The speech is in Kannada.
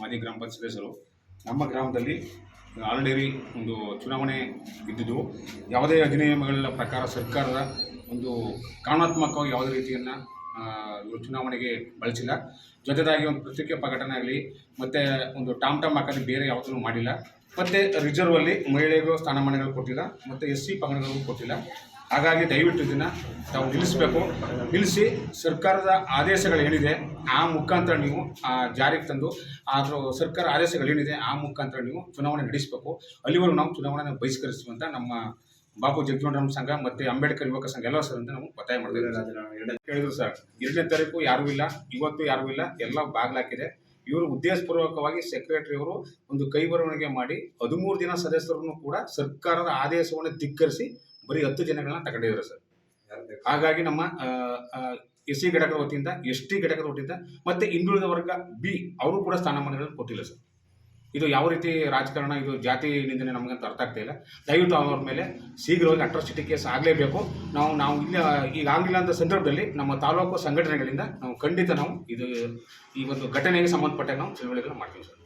ಮಾಜಿ ಗ್ರಾಮ ಪಂಚಾಯತ್ ಸದಸ್ಯರು. ನಮ್ಮ ಗ್ರಾಮದಲ್ಲಿ ಆಲ್ರೆಡಿ ಒಂದು ಚುನಾವಣೆ ಇದ್ದಿದ್ದು ಯಾವುದೇ ಅಧಿನಿಯಮಗಳ ಪ್ರಕಾರ ಸರ್ಕಾರದ ಒಂದು ಕಾನೂನಾತ್ಮಕವಾಗಿ ಯಾವುದೇ ರೀತಿಯನ್ನು ಚುನಾವಣೆಗೆ ಬಳಸಿಲ್ಲ. ಜೊತೆದಾಗಿ ಒಂದು ಪತ್ರಿಕೆ ಪ್ರಕಟಣೆ ಆಗಲಿ, ಮತ್ತು ಒಂದು ಟಾಮ್ ಟಾಮ್ ಹಾಕೋದು ಬೇರೆ ಯಾವುದನ್ನು ಮಾಡಿಲ್ಲ. ಮತ್ತು ರಿಸರ್ವಲ್ಲಿ ಮಹಿಳೆಗೂ ಸ್ಥಾನಮಾನಗಳು ಕೊಟ್ಟಿಲ್ಲ, ಮತ್ತು ಎಸ್ ಸಿ ಪಂಗಡಗಳಿಗೂ ಕೊಟ್ಟಿಲ್ಲ. ಹಾಗಾಗಿ ದಯವಿಟ್ಟು ಇದನ್ನು ತಾವು ನಿಲ್ಲಿಸಬೇಕು. ನಿಲ್ಲಿಸಿ ಸರ್ಕಾರದ ಆದೇಶಗಳು ಏನಿದೆ ಆ ಮುಖಾಂತರ ನೀವು, ಆ ಜಾರಿಗೆ ತಂದು ಆದರೂ ಸರ್ಕಾರ ಆದೇಶಗಳೇನಿದೆ, ಆ ಮುಖಾಂತರ ನೀವು ಚುನಾವಣೆ ನಡೆಸಬೇಕು. ಅಲ್ಲಿವರೆಗೂ ನಾವು ಚುನಾವಣೆ ಬಹಿಷ್ಕರಿಸ್ತೀವಿ ಅಂತ ನಮ್ಮ ಬಾಬು ಜಗಜೀವನರಾಮ್ ಸಂಘ ಮತ್ತು ಅಂಬೇಡ್ಕರ್ ಯುವಕ ಸಂಘ ಎಲ್ಲ ಸರ್ ಅಂತ ನಾವು ಒತ್ತಾಯ ಮಾಡ್ತೀವಿ ಹೇಳಿದ್ರು ಸರ್. ಎರಡನೇ ತಾರೀಕು ಯಾರೂ ಇಲ್ಲ, ಇವತ್ತು ಯಾರೂ ಇಲ್ಲ, ಎಲ್ಲ ಬಾಗ್ಲಾಕಿದೆ. ಇವರು ಉದ್ದೇಶಪೂರ್ವಕವಾಗಿ ಸೆಕ್ರೆಟರಿ ಅವರು ಒಂದು ಕೈ ಬರವಣಿಗೆ ಮಾಡಿ, ಹದಿಮೂರು ದಿನ ಸದಸ್ಯರನ್ನು ಕೂಡ ಸರ್ಕಾರದ ಆದೇಶವನ್ನು ಧಿಕ್ಕರಿಸಿ ಬರೀ ಹತ್ತು ಜನಗಳನ್ನ ತಗೊಂಡಿದ್ದಾರೆ ಸರ್. ಹಾಗಾಗಿ ನಮ್ಮ ಎಸ್ ಸಿ ಘಟಕದ ವತಿಯಿಂದ ಎಸ್ ಟಿ ಘಟಕದ ವತಿಯಿಂದ ಮತ್ತೆ ಹಿಂದುಳಿದ ವರ್ಗ ಬಿ, ಅವರು ಕೂಡ ಸ್ಥಾನಮಾನಗಳನ್ನು ಕೊಟ್ಟಿಲ್ಲ ಸರ್. ಇದು ಯಾವ ರೀತಿ ರಾಜಕಾರಣ, ಇದು ಜಾತಿ ನಿಂದನೆ ನಮಗಂತ ಅರ್ಥ ಆಗ್ತಾ ಇಲ್ಲ. ದಯವಿಟ್ಟು ಅವ್ರ ಮೇಲೆ ಶೀಘ್ರವಾಗಿ ಅಟ್ರಾಸಿಟಿ ಕೇಸ್ ಆಗಲೇಬೇಕು. ನಾವು ನಾವು ಇಲ್ಲ, ಈಗ ಆಗಲಿಲ್ಲ ಅಂತ ಸಂದರ್ಭದಲ್ಲಿ ನಮ್ಮ ತಾಲೂಕು ಸಂಘಟನೆಗಳಿಂದ ನಾವು ಖಂಡಿತ ನಾವು ಇದು ಈ ಒಂದು ಘಟನೆಗೆ ಸಂಬಂಧಪಟ್ಟ ನಾವು ಚಳವಳಿಗಳನ್ನು ಮಾಡ್ತೀವಿ ಸರ್.